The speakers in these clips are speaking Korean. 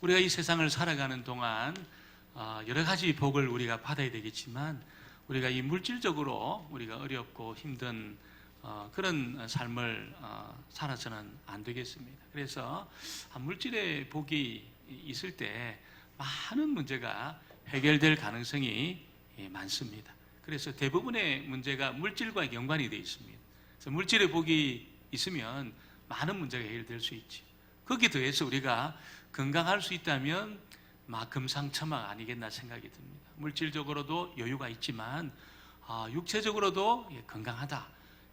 우리가 이 세상을 살아가는 동안 어, 여러 가지 복을 우리가 받아야 되겠지만 우리가 이 물질적으로 우리가 어렵고 힘든 어, 그런 삶을 어, 살아서는 안 되겠습니다. 그래서 한 물질의 복이 있을 때 많은 문제가 해결될 가능성이 예, 많습니다. 그래서 대부분의 문제가 물질과 연관이 되어 있습니다. 그래서 물질의 복이 있으면 많은 문제가 해결될 수 있지. 거기에 더해서 우리가 건강할 수 있다면 막 금상첨화가 아니겠나 생각이 듭니다. 물질적으로도 여유가 있지만 아, 육체적으로도 예, 건강하다.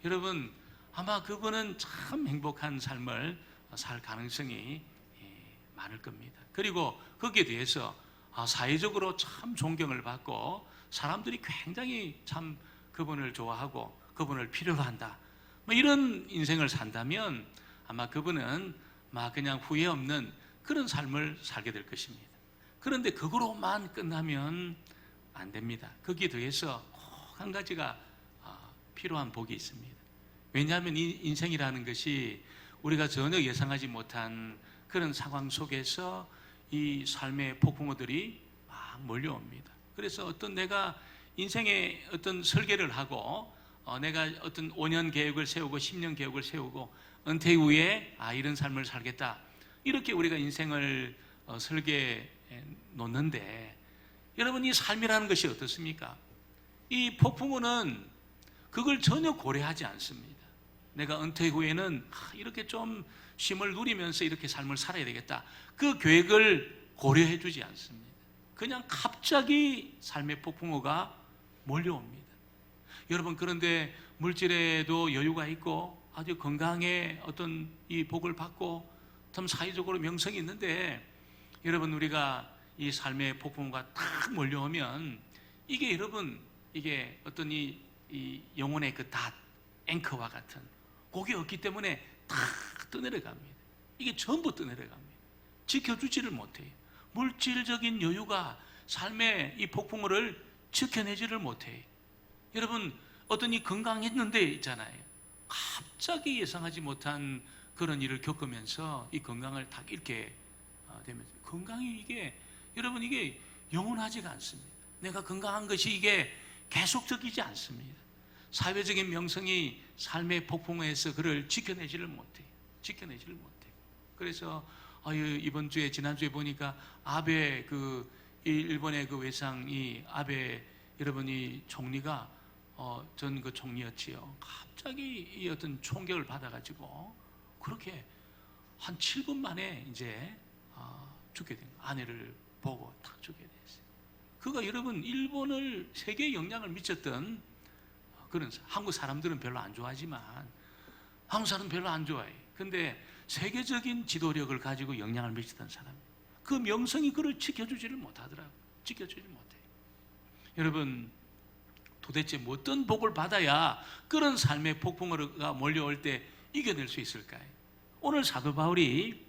여러분 아마 그분은 참 행복한 삶을 살 가능성이 예, 많을 겁니다. 그리고 거기에 대해서 아, 사회적으로 참 존경을 받고 사람들이 굉장히 참 그분을 좋아하고 그분을 필요로 한다. 뭐 이런 인생을 산다면 아마 그분은 막 그냥 후회 없는 그런 삶을 살게 될 것입니다. 그런데 그거로만 끝나면 안 됩니다. 거기에 더해서 꼭 한 가지가 아, 필요한 복이 있습니다. 왜냐하면 이 인생이라는 것이 우리가 전혀 예상하지 못한 그런 상황 속에서 이 삶의 폭풍우들이 막 몰려옵니다. 그래서 어떤 내가 인생의 어떤 설계를 하고 어, 내가 어떤 5년 계획을 세우고 10년 계획을 세우고 은퇴 후에 아 이런 삶을 살겠다 이렇게 우리가 인생을 어, 설계해 놓는데 여러분 이 삶이라는 것이 어떻습니까? 이 폭풍우는 그걸 전혀 고려하지 않습니다. 내가 은퇴 후에는 아, 이렇게 좀 쉼을 누리면서 이렇게 삶을 살아야 되겠다. 그 계획을 고려해 주지 않습니다. 그냥 갑자기 삶의 폭풍우가 몰려옵니다. 여러분 그런데 물질에도 여유가 있고 아주 건강에 어떤 이 복을 받고 참 사회적으로 명성이 있는데 여러분 우리가 이 삶의 폭풍우가 딱 몰려오면 이게 여러분 이게 어떤 이, 이 영혼의 그 닷, 앵커와 같은 그게 없기 때문에 탁 떠내려갑니다. 이게 전부 떠내려갑니다. 지켜주지를 못해요. 물질적인 여유가 삶의 이 폭풍우를 지켜내지를 못해요. 여러분 어떤 이 건강했는데 있잖아요. 갑자기 예상하지 못한 그런 일을 겪으면서 이 건강을 딱 잃게 어, 되면서 건강이 이게 여러분 이게 영원하지가 않습니다. 내가 건강한 것이 이게 계속적이지 않습니다. 사회적인 명성이 삶의 폭풍에서 그를 지켜내지를 못해. 지켜내지를 못해. 그래서 아유, 이번 주에 지난주에 보니까 아베 그 일본의 그 외상이 아베 여러분이 총리가 어, 전 그 총리였지요. 갑자기 이 어떤 총격을 받아가지고 그렇게 한 7분 만에 이제 어, 죽게 된 거예요. 아내를 보고 딱 죽게 됐어요. 그가 여러분 일본을 세계에 영향을 미쳤던 그런 사- 한국 사람들은 별로 안 좋아하지만 한국 사람은 별로 안 좋아해. 근데 세계적인 지도력을 가지고 영향을 미치던 사람. 그 명성이 그를 지켜주지를 못하더라고. 지켜주지 못해. 여러분 도대체 뭐 어떤 복을 받아야 그런 삶의 폭풍우가 몰려올 때 이겨낼 수 있을까요? 오늘 사도 바울이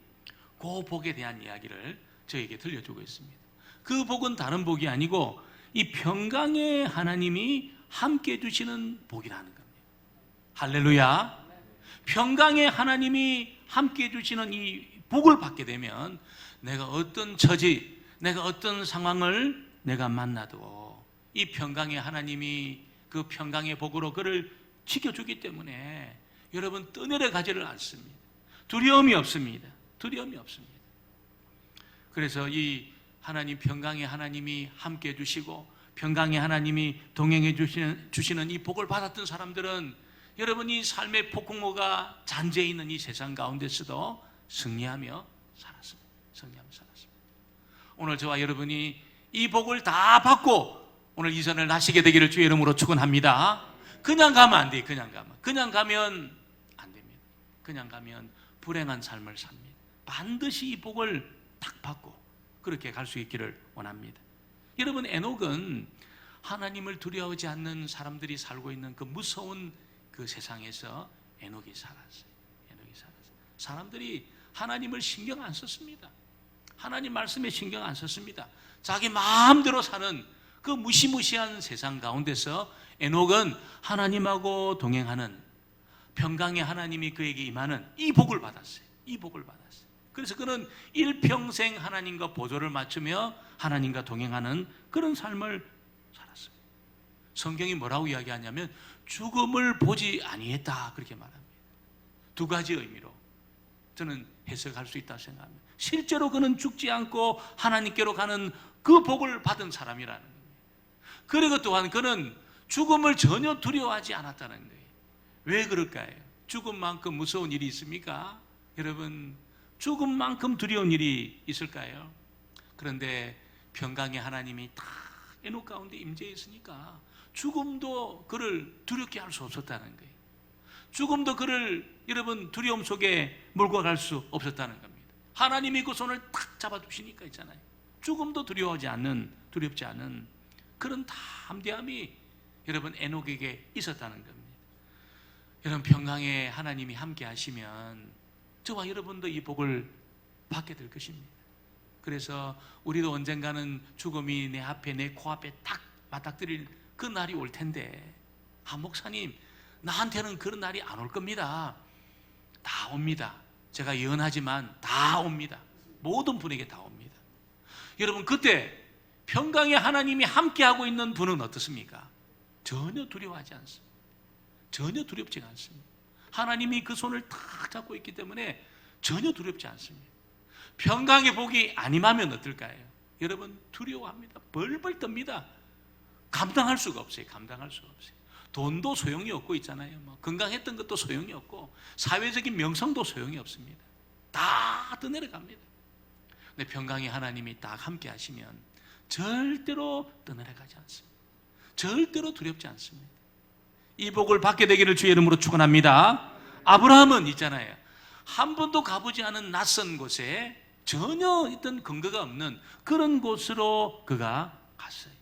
그 복에 대한 이야기를 저에게 들려주고 있습니다. 그 복은 다른 복이 아니고 이 평강의 하나님이 함께 해주시는 복이라는 겁니다. 할렐루야. 평강의 하나님이 함께 해주시는 이 복을 받게 되면 내가 어떤 처지, 내가 어떤 상황을 내가 만나도 이 평강의 하나님이 그 평강의 복으로 그를 지켜주기 때문에 여러분 떠내려 가지를 않습니다. 두려움이 없습니다. 두려움이 없습니다. 그래서 이 하나님 평강의 하나님이 함께 해주시고 평강의 하나님이 동행해 주시는, 주시는 이 복을 받았던 사람들은 여러분이 삶의 폭풍모가 잔재해 있는 이 세상 가운데서도 승리하며 살았습니다. 승리하며 살았습니다. 오늘 저와 여러분이 이 복을 다 받고 오늘 이 선을 나시게 되기를 주의 이름으로 축원합니다. 그냥 가면 안 돼. 그냥 가면. 그냥 가면 안 됩니다. 그냥 가면 불행한 삶을 삽니다. 반드시 이 복을 딱 받고 그렇게 갈 수 있기를 원합니다. 여러분 에녹은 하나님을 두려워하지 않는 사람들이 살고 있는 그 무서운 그 세상에서 에녹이 살았어요. 에녹이 살았어요. 사람들이 하나님을 신경 안 썼습니다. 하나님 말씀에 신경 안 썼습니다. 자기 마음대로 사는 그 무시무시한 세상 가운데서 에녹은 하나님하고 동행하는 평강의 하나님이 그에게 임하는 이 복을 받았어요. 이 복을 받았어요. 그래서 그는 일평생 하나님과 보조를 맞추며 하나님과 동행하는 그런 삶을 살았어요. 성경이 뭐라고 이야기하냐면 죽음을 보지 아니했다 그렇게 말합니다. 두 가지 의미로 저는 해석할 수 있다 생각합니다. 실제로 그는 죽지 않고 하나님께로 가는 그 복을 받은 사람이라는 겁니다. 그리고 또한 그는 죽음을 전혀 두려워하지 않았다는 거예요. 왜 그럴까요? 죽음만큼 무서운 일이 있습니까? 여러분, 죽음만큼 두려운 일이 있을까요? 그런데 평강의 하나님이 다 에녹 가운데 임재해 있으니까 죽음도 그를 두렵게 할 수 없었다는 거예요. 죽음도 그를 여러분 두려움 속에 몰고 갈 수 없었다는 겁니다. 하나님이 그 손을 탁 잡아주시니까 있잖아요. 죽음도 두려워하지 않는 두렵지 않은 그런 담대함이 여러분 에녹에게 있었다는 겁니다. 여러분 평강의 하나님이 함께 하시면 저와 여러분도 이 복을 받게 될 것입니다. 그래서 우리도 언젠가는 죽음이 내 앞에 내 코앞에 딱 맞닥뜨릴 그 날이 올 텐데 아 목사님 나한테는 그런 날이 안 올 겁니다. 다 옵니다. 제가 예언하지만 다 옵니다. 모든 분에게 다 옵니다. 여러분 그때 평강의 하나님이 함께하고 있는 분은 어떻습니까? 전혀 두려워하지 않습니다. 전혀 두렵지 않습니다. 하나님이 그 손을 탁 잡고 있기 때문에 전혀 두렵지 않습니다. 평강의 복이 아님하면 어떨까요? 여러분 두려워합니다. 벌벌 떱니다. 감당할 수가 없어요. 감당할 수가 없어요. 돈도 소용이 없고 있잖아요. 뭐 건강했던 것도 소용이 없고 사회적인 명성도 소용이 없습니다. 다 떠내려갑니다. 근데 평강의 하나님이 딱 함께 하시면 절대로 떠내려가지 않습니다. 절대로 두렵지 않습니다. 이 복을 받게 되기를 주의 이름으로 축원합니다. 아브라함은 있잖아요. 한 번도 가보지 않은 낯선 곳에 전혀 있던 근거가 없는 그런 곳으로 그가 갔어요.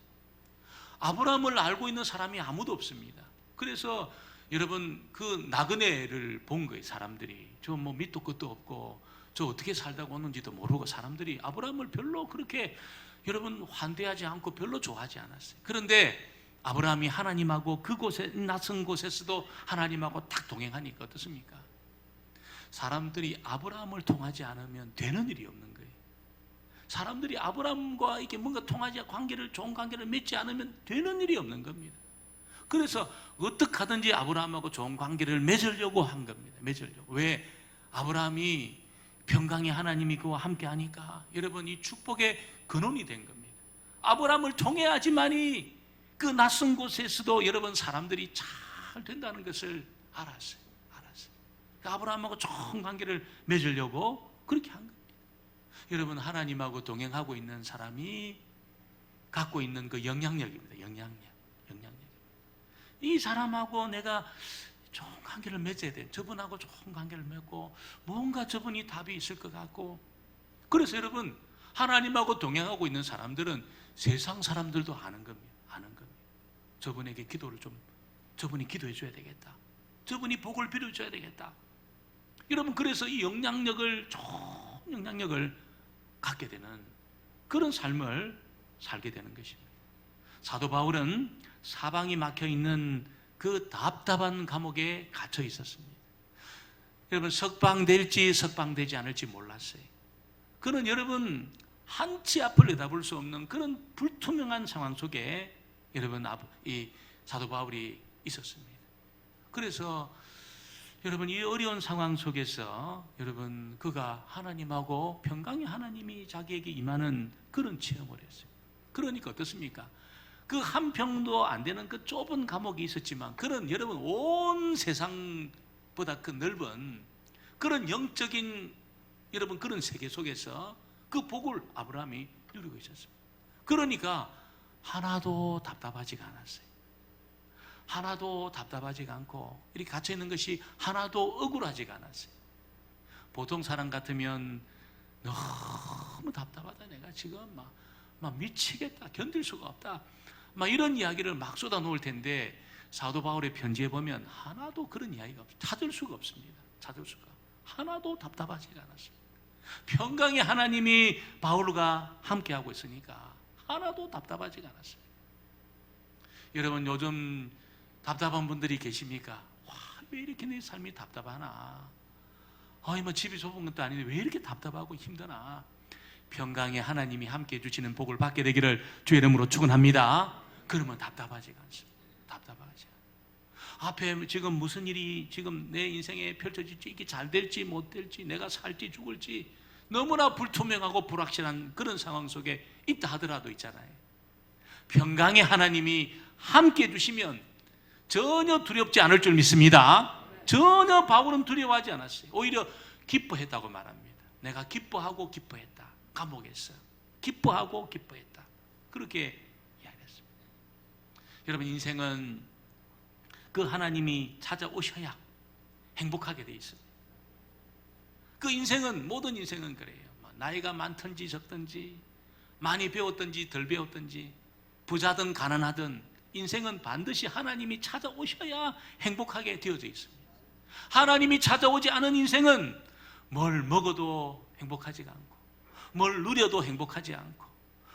아브라함을 알고 있는 사람이 아무도 없습니다. 그래서 여러분 그 나그네를 본 거예요. 사람들이 저 뭐 밑도 끝도 없고 저 어떻게 살다가 오는지도 모르고 사람들이 아브라함을 별로 그렇게 여러분 환대하지 않고 별로 좋아하지 않았어요. 그런데 아브라함이 하나님하고 그곳에 낯선 곳에서도 하나님하고 딱 동행하니까 어떻습니까? 사람들이 아브라함을 통하지 않으면 되는 일이 없는 거예요. 사람들이 아브라함과 이렇게 뭔가 통하지 관계를 좋은 관계를 맺지 않으면 되는 일이 없는 겁니다. 그래서 어떻게 하든지 아브라함하고 좋은 관계를 맺으려고 한 겁니다. 맺으려고. 왜 아브라함이 평강의 하나님이 그와 함께 하니까 여러분 이 축복의 근원이 된 겁니다. 아브라함을 통해야지만이 그 낯선 곳에서도 여러분 사람들이 잘 된다는 것을 알았어요. 알았어요. 그 아브라함하고 좋은 관계를 맺으려고 그렇게 한 겁니다. 여러분 하나님하고 동행하고 있는 사람이 갖고 있는 그 영향력입니다. 영향력, 영향력. 이 사람하고 내가 좋은 관계를 맺어야 돼. 저분하고 좋은 관계를 맺고 뭔가 저분이 답이 있을 것 같고. 그래서 여러분 하나님하고 동행하고 있는 사람들은 세상 사람들도 아는 겁니다. 저분에게 기도를 좀 저분이 기도해 줘야 되겠다. 저분이 복을 빌어 줘야 되겠다. 여러분 그래서 이 영향력을 좋은 영향력을 갖게 되는 그런 삶을 살게 되는 것입니다. 사도 바울은 사방이 막혀 있는 그 답답한 감옥에 갇혀 있었습니다. 여러분 석방될지 석방되지 않을지 몰랐어요. 그는 여러분 한치 앞을 내다볼 수 없는 그런 불투명한 상황 속에 여러분 이 사도 바울이 있었습니다. 그래서 여러분 이 어려운 상황 속에서 여러분 그가 하나님하고 평강의 하나님이 자기에게 임하는 그런 체험을 했어요. 그러니까 어떻습니까? 그 한 평도 안 되는 그 좁은 감옥이 있었지만 그런 여러분 온 세상보다 그 넓은 그런 영적인 여러분 그런 세계 속에서 그 복을 아브라함이 누리고 있었습니다. 그러니까 하나도 답답하지가 않았어요. 하나도 답답하지가 않고 이렇게 갇혀 있는 것이 하나도 억울하지가 않았어요. 보통 사람 같으면 너무 답답하다 내가 지금 막, 막 미치겠다 견딜 수가 없다 막 이런 이야기를 막 쏟아 놓을 텐데 사도 바울의 편지에 보면 하나도 그런 이야기가 없, 찾을 수가 없습니다. 찾을 수가 하나도 답답하지가 않았습니다. 평강의 하나님이 바울과 함께하고 있으니까 하나도 답답하지가 않았어요. 여러분 요즘 답답한 분들이 계십니까? 와, 왜 이렇게 내 삶이 답답하나? 아이 뭐 집이 좁은 것도 아닌데 왜 이렇게 답답하고 힘드나? 평강에 하나님이 함께 해주시는 복을 받게 되기를 주 이름으로 축원합니다. 그러면 답답하지가 않습니다. 답답하지. 앞에 지금 무슨 일이 지금 내 인생에 펼쳐질지 이게 잘 될지 못 될지 내가 살지 죽을지 너무나 불투명하고 불확실한 그런 상황 속에 있다 하더라도 있잖아요. 평강의 하나님이 함께 해주시면 전혀 두렵지 않을 줄 믿습니다. 전혀 바울은 두려워하지 않았어요. 오히려 기뻐했다고 말합니다. 내가 기뻐하고 기뻐했다. 감옥에서 기뻐하고 기뻐했다. 그렇게 이야기했습니다. 여러분 인생은 그 하나님이 찾아오셔야 행복하게 돼 있습니다. 그 인생은 모든 인생은 그래요. 뭐 나이가 많든지 적든지 많이 배웠든지 덜 배웠든지 부자든 가난하든 인생은 반드시 하나님이 찾아오셔야 행복하게 되어져 있습니다. 하나님이 찾아오지 않은 인생은 뭘 먹어도 행복하지가 않고 뭘 누려도 행복하지 않고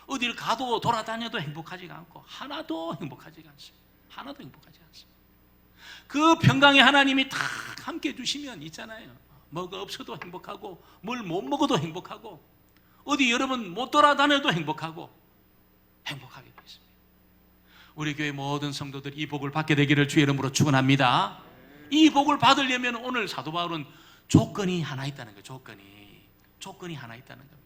어딜 가도 돌아다녀도 행복하지가 않고 하나도 행복하지가 않습니다. 하나도 행복하지 않습니다. 그 평강의 하나님이 다 함께 해주시면 있잖아요. 뭐가 없어도 행복하고 뭘 못 먹어도 행복하고 어디 여러분 못 돌아다녀도 행복하고 행복하게 되어 있습니다. 우리 교회 모든 성도들 이 복을 받게 되기를 주의 이름으로 축원합니다. 이 복을 받으려면 오늘 사도 바울은 조건이 하나 있다는 거예요. 조건이 조건이 하나 있다는 겁니다.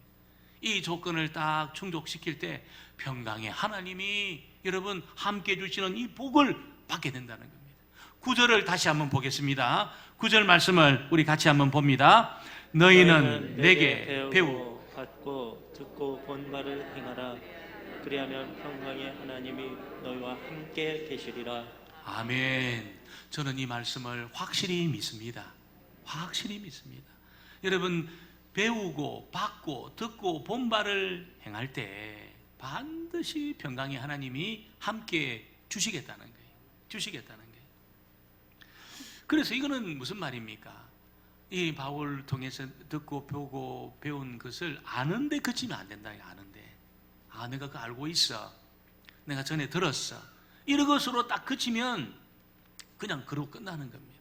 이 조건을 딱 충족시킬 때 평강의 하나님이 여러분 함께 해 주시는 이 복을 받게 된다는 겁니다. 구절을 다시 한번 보겠습니다. 구절 말씀을 우리 같이 한번 봅니다. 너희는 내게 배우 받고 듣고 본 바를 행하라 그리하면 평강의 하나님이 너희와 함께 계시리라 아멘. 저는 이 말씀을 확실히 믿습니다. 확실히 믿습니다. 여러분 배우고 받고 듣고 본 바를 행할 때 반드시 평강의 하나님이 함께 주시겠다는 거예요. 주시겠다는 거예요. 그래서 이거는 무슨 말입니까? 이 바울 통해서 듣고 보고 배운 것을 아는데 그치면 안 된다. 아는데. 아, 내가 그거 알고 있어. 내가 전에 들었어. 이런 것으로 딱 그치면 그냥 그러고 끝나는 겁니다.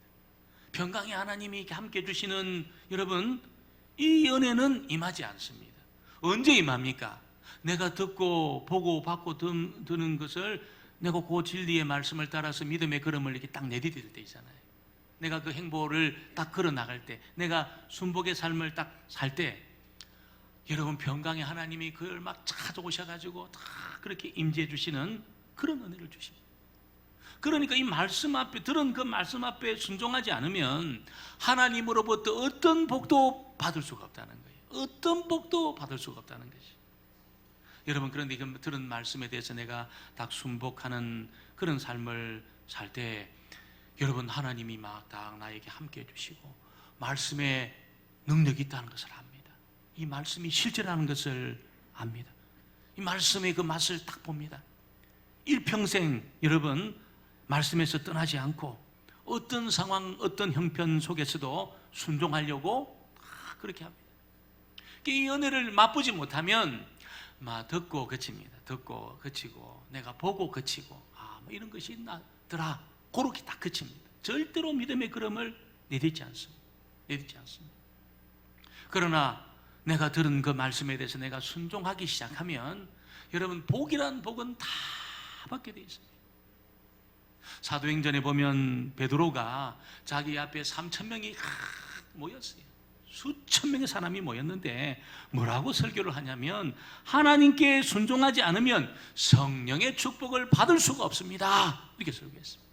평강의 하나님이 함께 주시는 여러분 이 은혜는 임하지 않습니다. 언제 임합니까? 내가 듣고 보고 받고 듣- 듣는 것을 내가 그 진리의 말씀을 따라서 믿음의 걸음을 이렇게 딱 내디딜 때 있잖아요. 내가 그 행보를 딱 걸어 나갈 때, 내가 순복의 삶을 딱 살 때, 여러분 평강의 하나님이 그걸 막 찾아오셔가지고 다 그렇게 임재해 주시는 그런 은혜를 주십니다. 그러니까 이 말씀 앞에 들은 그 말씀 앞에 순종하지 않으면 하나님으로부터 어떤 복도 받을 수가 없다는 거예요. 어떤 복도 받을 수가 없다는 것이. 여러분 그런데 그 들은 말씀에 대해서 내가 딱 순복하는 그런 삶을 살 때 여러분 하나님이 막 딱 나에게 함께 해주시고 말씀에 능력이 있다는 것을 압니다. 이 말씀이 실제라는 것을 압니다. 이 말씀의 그 맛을 딱 봅니다. 일평생 여러분 말씀에서 떠나지 않고 어떤 상황, 어떤 형편 속에서도 순종하려고 다 그렇게 합니다. 이 은혜를 맛보지 못하면 막 듣고 그칩니다. 듣고 그치고 내가 보고 그치고 아, 뭐 이런 것이 있나더라. 그렇게 딱 그칩니다. 절대로 믿음의 걸음을 내딛지 않습니다. 내딛지 않습니다. 그러나 내가 들은 그 말씀에 대해서 내가 순종하기 시작하면 여러분 복이란 복은 다 받게 돼 있습니다. 사도행전에 보면 베드로가 자기 앞에 3천 명이 모였어요. 수천 명의 사람이 모였는데 뭐라고 설교를 하냐면 하나님께 순종하지 않으면 성령의 축복을 받을 수가 없습니다. 이렇게 설교했습니다.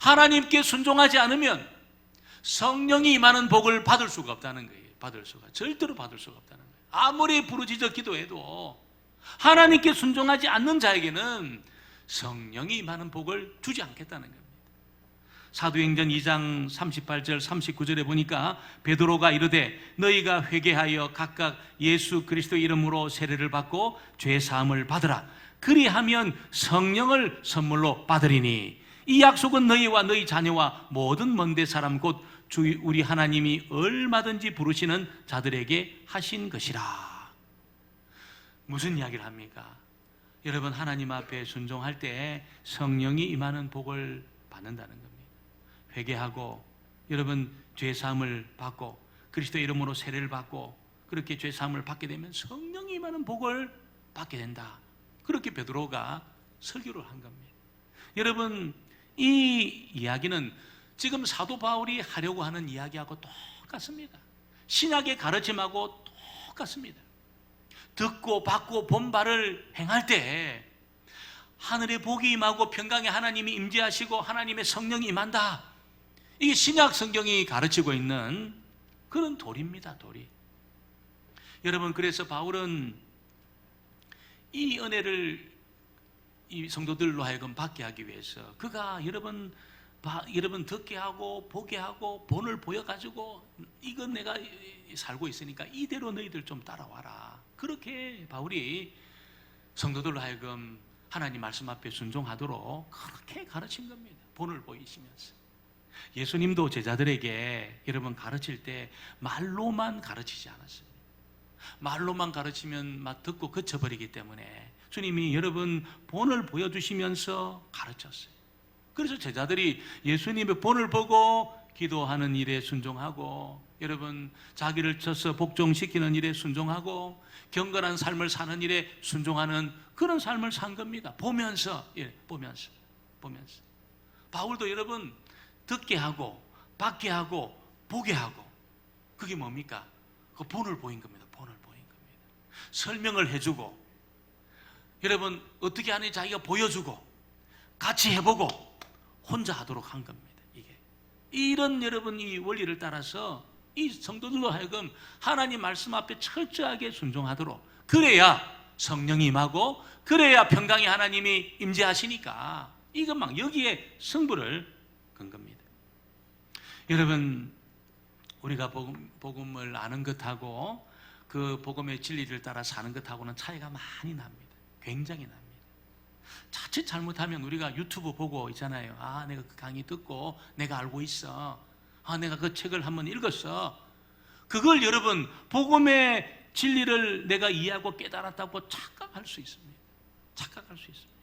하나님께 순종하지 않으면 성령이 임하는 복을 받을 수가 없다는 거예요. 받을 수가 절대로 받을 수가 없다는 거예요. 아무리 부르짖어 기도해도 하나님께 순종하지 않는 자에게는 성령이 임하는 복을 주지 않겠다는 겁니다. 사도행전 2장 38절 39절에 보니까 베드로가 이르되 너희가 회개하여 각각 예수 그리스도 이름으로 세례를 받고 죄 사함을 받으라 그리하면 성령을 선물로 받으리니 이 약속은 너희와 너희 자녀와 모든 먼데 사람 곧 주 우리 하나님이 얼마든지 부르시는 자들에게 하신 것이라 무슨 이야기를 합니까? 여러분 하나님 앞에 순종할 때 성령이 임하는 복을 받는다는 겁니다. 회개하고 여러분 죄 사함을 받고 그 그리스도의 이름으로 세례를 받고 그렇게 죄 사함을 받게 되면 성령이 임하는 복을 받게 된다. 그렇게 베드로가 설교를 한 겁니다. 여러분 이 이야기는 지금 사도 바울이 하려고 하는 이야기하고 똑같습니다. 신약의 가르침하고 똑같습니다. 듣고 받고 본바를 행할 때 하늘의 복이 임하고 평강의 하나님이 임재하시고 하나님의 성령이 임한다. 이게 신약 성경이 가르치고 있는 그런 도리입니다, 도리. 여러분, 그래서 바울은 이 은혜를 이 성도들로 하여금 받게 하기 위해서 그가 여러분 바- 여러분 듣게 하고 보게 하고 본을 보여가지고 이건 내가 살고 있으니까 이대로 너희들 좀 따라와라. 그렇게 바울이 성도들로 하여금 하나님 말씀 앞에 순종하도록 그렇게 가르친 겁니다. 본을 보이시면서. 예수님도 제자들에게 여러분 가르칠 때 말로만 가르치지 않았습니다. 말로만 가르치면 막 듣고 그쳐버리기 때문에 주님이 여러분 본을 보여주시면서 가르쳤어요. 그래서 제자들이 예수님의 본을 보고 기도하는 일에 순종하고 여러분 자기를 쳐서 복종시키는 일에 순종하고 경건한 삶을 사는 일에 순종하는 그런 삶을 산 겁니다. 보면서 예, 보면서 보면서 바울도 여러분 듣게 하고 받게 하고 보게 하고 그게 뭡니까? 그 본을 보인 겁니다. 본을 보인 겁니다. 설명을 해주고 여러분 어떻게 하는지 자기가 보여주고 같이 해보고 혼자 하도록 한 겁니다. 이게 이런 여러분 이 원리를 따라서 이 성도들로 하여금 하나님 말씀 앞에 철저하게 순종하도록 그래야 성령이 임하고 그래야 평강의 하나님이 임재하시니까 이것 막 여기에 승부를 건 겁니다. 여러분 우리가 복음, 복음을 아는 것하고 그 복음의 진리를 따라 사는 것하고는 차이가 많이 납니다. 굉장히 납니다. 자칫 잘못하면 우리가 유튜브 보고 있잖아요. 아, 내가 그 강의 듣고 내가 알고 있어. 아, 내가 그 책을 한번 읽었어. 그걸 여러분 복음의 진리를 내가 이해하고 깨달았다고 착각할 수 있습니다. 착각할 수 있습니다.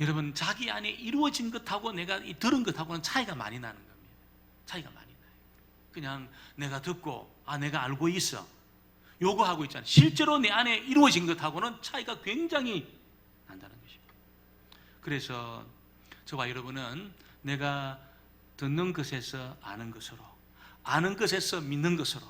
여러분 자기 안에 이루어진 것하고 내가 이 들은 것하고는 차이가 많이 나는 겁니다. 차이가 많이 나요. 그냥 내가 듣고 아 내가 알고 있어. 요거 하고 있잖아요. 실제로 내 안에 이루어진 것하고는 차이가 굉장히 난다는 것입니다. 그래서 저와 여러분은 내가 듣는 것에서 아는 것으로, 아는 것에서 믿는 것으로,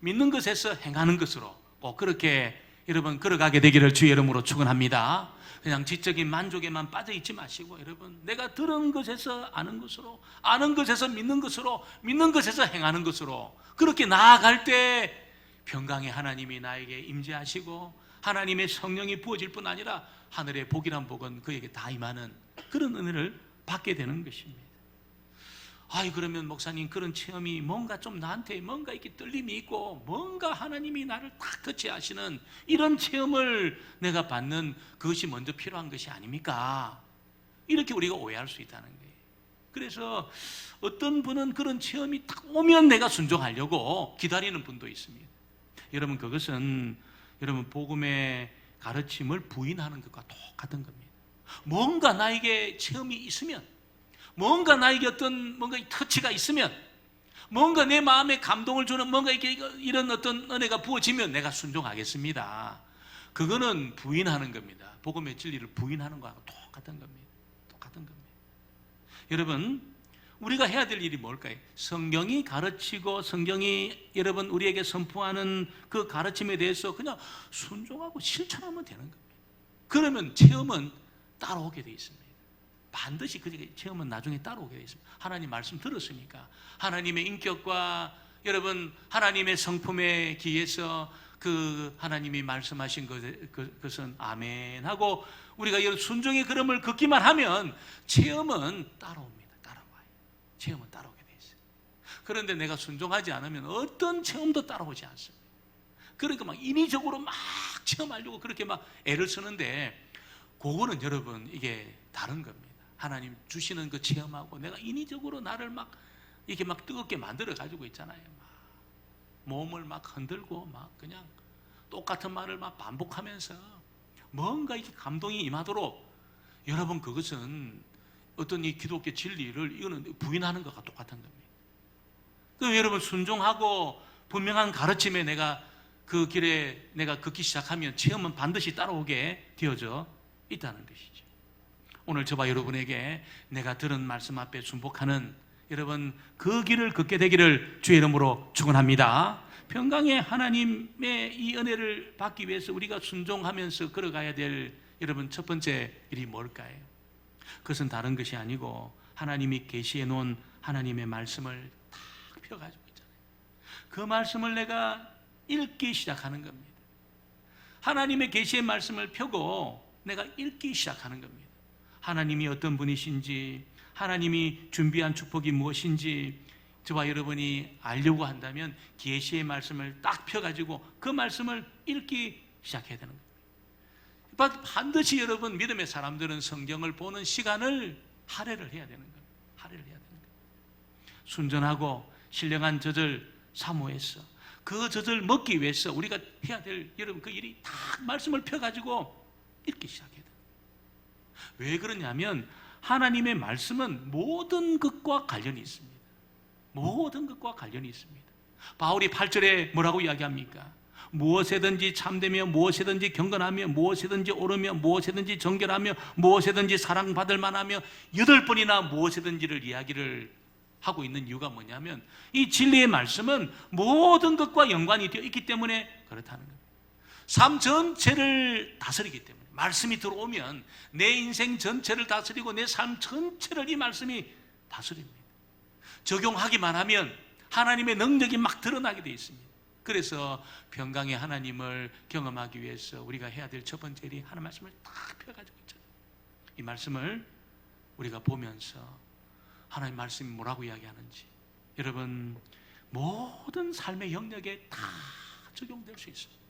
믿는 것에서 행하는 것으로 꼭 그렇게 여러분 걸어가게 되기를 주의 이름으로 축원합니다. 그냥 지적인 만족에만 빠져 있지 마시고 여러분 내가 들은 것에서 아는 것으로, 아는 것에서 믿는 것으로, 믿는 것에서 행하는 것으로 그렇게 나아갈 때 평강의 하나님이 나에게 임재하시고 하나님의 성령이 부어질 뿐 아니라 하늘의 복이란 복은 그에게 다 임하는 그런 은혜를 받게 되는 것입니다. 아이 그러면 목사님 그런 체험이 뭔가 좀 나한테 뭔가 이렇게 떨림이 있고 뭔가 하나님이 나를 탁 터치하시는 이런 체험을 내가 받는 그것이 먼저 필요한 것이 아닙니까? 이렇게 우리가 오해할 수 있다는 거예요. 그래서 어떤 분은 그런 체험이 딱 오면 내가 순종하려고 기다리는 분도 있습니다. 여러분 그것은 여러분 복음의 가르침을 부인하는 것과 똑같은 겁니다. 뭔가 나에게 체험이 있으면 뭔가 나에게 어떤 뭔가 이 터치가 있으면 뭔가 내 마음에 감동을 주는 뭔가 이렇게 이런 어떤 은혜가 부어지면 내가 순종하겠습니다. 그거는 부인하는 겁니다. 복음의 진리를 부인하는 거하고 똑같은 겁니다. 똑같은 겁니다. 여러분 우리가 해야 될 일이 뭘까요? 성경이 가르치고 성경이 여러분 우리에게 선포하는 그 가르침에 대해서 그냥 순종하고 실천하면 되는 겁니다. 그러면 체험은 따라오게 돼 있습니다. 반드시 그 체험은 나중에 따라오게 돼 있습니다. 하나님 말씀 들었으니까 하나님의 인격과 여러분 하나님의 성품에 기해서 그 하나님이 말씀하신 것, 그- 것은 아멘 하고 우리가 이 순종의 걸음을 걷기만 하면 체험은 따라옵니다. 체험은 따라오게 돼 있어요. 그런데 내가 순종하지 않으면 어떤 체험도 따라오지 않습니다. 그러니까 막 인위적으로 막 체험하려고 그렇게 막 애를 쓰는데 그거는 여러분 이게 다른 겁니다. 하나님 주시는 그 체험하고 내가 인위적으로 나를 막 이렇게 막 뜨겁게 만들어 가지고 있잖아요. 막 몸을 막 흔들고 막 그냥 똑같은 말을 막 반복하면서 뭔가 이렇게 감동이 임하도록 여러분 그것은 어떤 이 기독교 진리를 이거는 부인하는 것과 똑같은 겁니다. 그 여러분 순종하고 분명한 가르침에 내가 그 길에 내가 걷기 시작하면 체험은 반드시 따라오게 되어져 있다는 것이죠. 오늘 저와 여러분에게 내가 들은 말씀 앞에 순복하는 여러분 그 길을 걷게 되기를 주의 이름으로 축원합니다. 평강의 하나님의 이 은혜를 받기 위해서 우리가 순종하면서 걸어가야 될 여러분 첫 번째 일이 뭘까요? 그것은 다른 것이 아니고 하나님이 계시해 놓은 하나님의 말씀을 딱 펴가지고 있잖아요. 그 말씀을 내가 읽기 시작하는 겁니다. 하나님의 계시의 말씀을 펴고 내가 읽기 시작하는 겁니다. 하나님이 어떤 분이신지, 하나님이 준비한 축복이 무엇인지 저와 여러분이 알려고 한다면 계시의 말씀을 딱 펴가지고 그 말씀을 읽기 시작해야 되는 겁니다. 반드시 여러분 믿음의 사람들은 성경을 보는 시간을 할애를 해야 되는 겁니다. 할애를 해야 되는 겁니다. 순전하고 신령한 젖을 사모해서 그 젖을 먹기 위해서 우리가 해야 될 여러분 그 일이 다 말씀을 펴가지고 읽기 시작해야 돼요. 왜 그러냐면 하나님의 말씀은 모든 것과 관련이 있습니다. 모든 것과 관련이 있습니다. 바울이 8절에 뭐라고 이야기합니까? 무엇에든지 참되며 무엇에든지 경건하며 무엇에든지 옳으며 무엇에든지 정결하며 무엇에든지 사랑받을 만하며 여덟 번이나 무엇에든지를 이야기를 하고 있는 이유가 뭐냐면 이 진리의 말씀은 모든 것과 연관이 되어 있기 때문에 그렇다는 겁니다. 삶 전체를 다스리기 때문에 말씀이 들어오면 내 인생 전체를 다스리고 내 삶 전체를 이 말씀이 다스립니다. 적용하기만 하면 하나님의 능력이 막 드러나게 되어 있습니다. 그래서 평강의 하나님을 경험하기 위해서 우리가 해야 될 첫 번째 일이 하나님 말씀을 딱 펴가지고 있잖아요. 이 말씀을 우리가 보면서 하나님 말씀이 뭐라고 이야기하는지 여러분 모든 삶의 영역에 다 적용될 수 있습니다.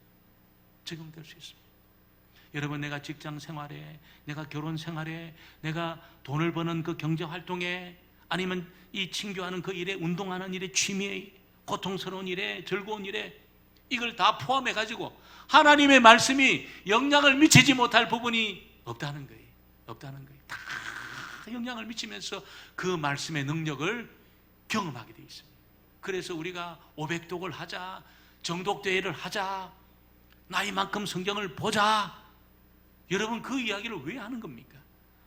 적용될 수 있습니다. 여러분 내가 직장 생활에 내가 결혼 생활에 내가 돈을 버는 그 경제 활동에 아니면 이 친교하는 그 일에 운동하는 일에 취미에 고통스러운 일에 즐거운 일에 이걸 다 포함해 가지고 하나님의 말씀이 영향을 미치지 못할 부분이 없다는 거예요. 없다는 거예요. 다 영향을 미치면서 그 말씀의 능력을 경험하게 되어 있습니다. 그래서 우리가 500독을 하자, 정독대회를 하자, 나이만큼 성경을 보자. 여러분 그 이야기를 왜 하는 겁니까?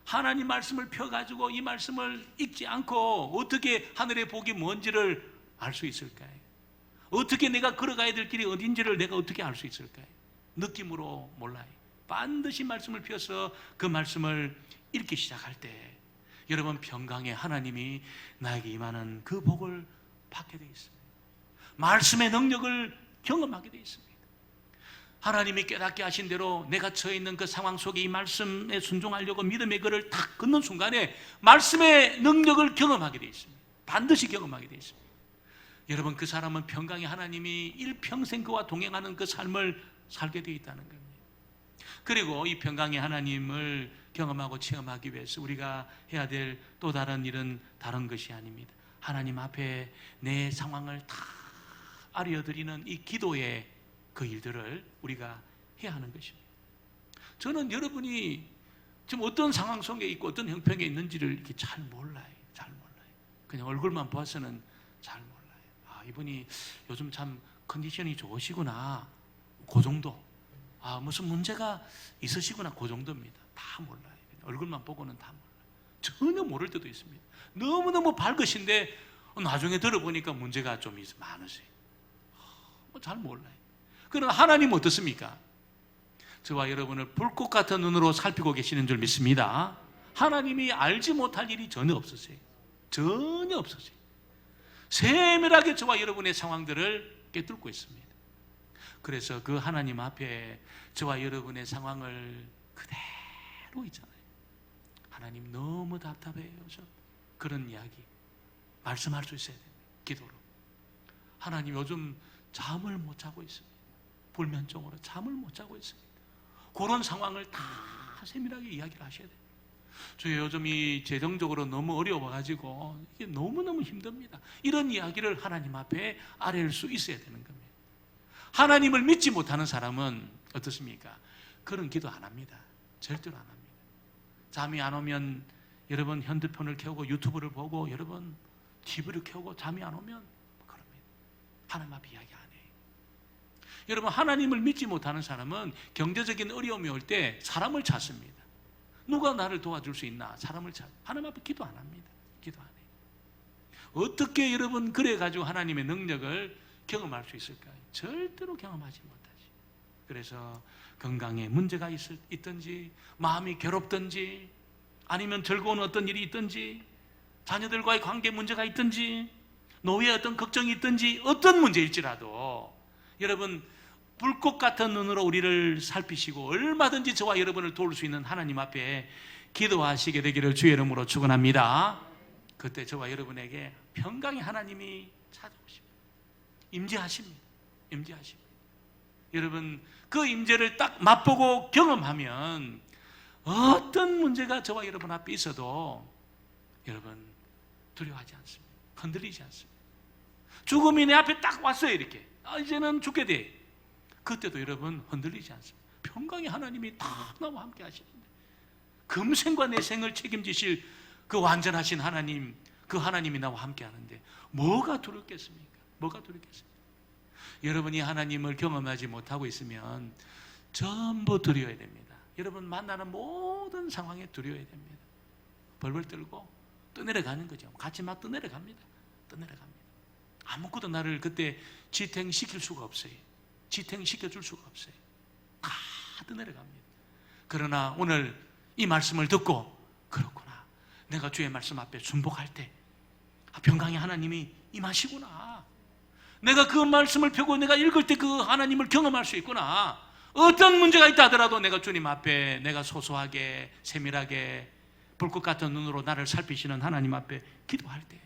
하나님 말씀을 펴가지고 이 말씀을 읽지 않고 어떻게 하늘의 복이 뭔지를 알 수 있을까요? 어떻게 내가 걸어가야 될 길이 어딘지를 내가 어떻게 알 수 있을까요? 느낌으로 몰라요. 반드시 말씀을 펴서 그 말씀을 읽기 시작할 때 여러분 평강의 하나님이 나에게 임하는 그 복을 받게 되어 있습니다. 말씀의 능력을 경험하게 되어 있습니다. 하나님이 깨닫게 하신 대로 내가 처해 있는 그 상황 속에 이 말씀에 순종하려고 믿음의 글을 탁 긋는 순간에 말씀의 능력을 경험하게 되어 있습니다. 반드시 경험하게 되어 있습니다. 여러분 그 사람은 평강의 하나님이 일평생 그와 동행하는 그 삶을 살게 되어 있다는 겁니다. 그리고 이 평강의 하나님을 경험하고 체험하기 위해서 우리가 해야 될 또 다른 일은 다른 것이 아닙니다. 하나님 앞에 내 상황을 다 알려드리는 이 기도의 그 일들을 우리가 해야 하는 것입니다. 저는 여러분이 지금 어떤 상황 속에 있고 어떤 형편에 있는지를 이렇게 잘 몰라요. 잘 몰라요. 그냥 얼굴만 봐서는 잘 몰라요. 아, 이분이 요즘 참 컨디션이 좋으시구나. 그 정도. 아, 무슨 문제가 있으시구나. 그 정도입니다. 다 몰라요. 얼굴만 보고는 다 몰라요. 전혀 모를 때도 있습니다. 너무너무 밝으신데 나중에 들어보니까 문제가 좀 있- 많으세요. 뭐잘 몰라요. 그러나 하나님 어떻습니까? 저와 여러분을 불꽃 같은 눈으로 살피고 계시는 줄 믿습니다. 하나님이 알지 못할 일이 전혀 없으세요. 전혀 없으세요. 세밀하게 저와 여러분의 상황들을 깨뚫고 있습니다. 그래서 그 하나님 앞에 저와 여러분의 상황을 그대로 있잖아요. 하나님 너무 답답해요. 저 그런 이야기 말씀할 수 있어야 됩니다. 기도로. 하나님 요즘 잠을 못 자고 있습니다. 불면증으로 잠을 못 자고 있습니다. 그런 상황을 다 세밀하게 이야기를 하셔야 돼요. 저 요즘 이 재정적으로 너무 어려워가지고 이게 너무너무 힘듭니다. 이런 이야기를 하나님 앞에 아뢰일 수 있어야 되는 겁니다. 하나님을 믿지 못하는 사람은 어떻습니까? 그런 기도 안 합니다. 절대로 안 합니다. 잠이 안 오면 여러분 핸드폰을 켜고 유튜브를 보고 여러분 TV를 켜고 잠이 안 오면 그럽니다. 하나님 앞에 이야기 안 해요. 여러분 하나님을 믿지 못하는 사람은 경제적인 어려움이 올 때 사람을 찾습니다. 누가 나를 도와줄 수 있나? 사람을 찾. 하나님 앞에 기도 안 합니다. 기도 안 해요. 어떻게 여러분 그래 가지고 하나님의 능력을 경험할 수 있을까요? 절대로 경험하지 못하지. 그래서 건강에 문제가 있, 있든지 마음이 괴롭든지 아니면 즐거운 어떤 일이 있든지 자녀들과의 관계 문제가 있든지 노후에 어떤 걱정이 있든지 어떤 문제일지라도 여러분 불꽃 같은 눈으로 우리를 살피시고 얼마든지 저와 여러분을 도울 수 있는 하나님 앞에 기도하시게 되기를 주의 이름으로 축원합니다. 그때 저와 여러분에게 평강의 하나님이 찾아오십니다. 임재하십니다. 임재하십니다. 여러분 그 임재를 딱 맛보고 경험하면 어떤 문제가 저와 여러분 앞에 있어도 여러분 두려워하지 않습니다. 흔들리지 않습니다. 죽음이 내 앞에 딱 왔어요 이렇게. 아, 이제는 죽게 돼. 그때도 여러분 흔들리지 않습니다. 평강의 하나님이 딱 나와 함께 하시는데 금생과 내 생을 책임지실 그 완전하신 하나님, 그 하나님이 나와 함께 하는데 뭐가 두렵겠습니까? 뭐가 두렵겠습니까? 여러분이 하나님을 경험하지 못하고 있으면 전부 두려워야 됩니다. 여러분 만나는 모든 상황에 두려워야 됩니다. 벌벌 떨고 떠내려가는 거죠. 같이 막 떠내려갑니다. 떠내려갑니다. 아무것도 나를 그때 지탱시킬 수가 없어요. 지탱시켜 줄 수가 없어요. 다 떠내려갑니다. 그러나 오늘 이 말씀을 듣고 그렇구나. 내가 주의 말씀 앞에 순복할 때 아, 평강의 하나님이 임하시구나. 내가 그 말씀을 펴고 내가 읽을 때 그 하나님을 경험할 수 있구나. 어떤 문제가 있다 하더라도 내가 주님 앞에 내가 소소하게 세밀하게 불꽃 같은 눈으로 나를 살피시는 하나님 앞에 기도할 때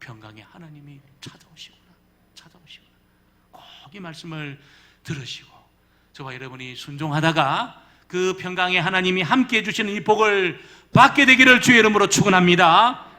평강의 하나님이 찾아오시구나. 찾아오시구나. 꼭 이 말씀을 들으시고 저와 여러분이 순종하다가 그 평강의 하나님이 함께 해주시는 이 복을 받게 되기를 주의 이름으로 축원합니다.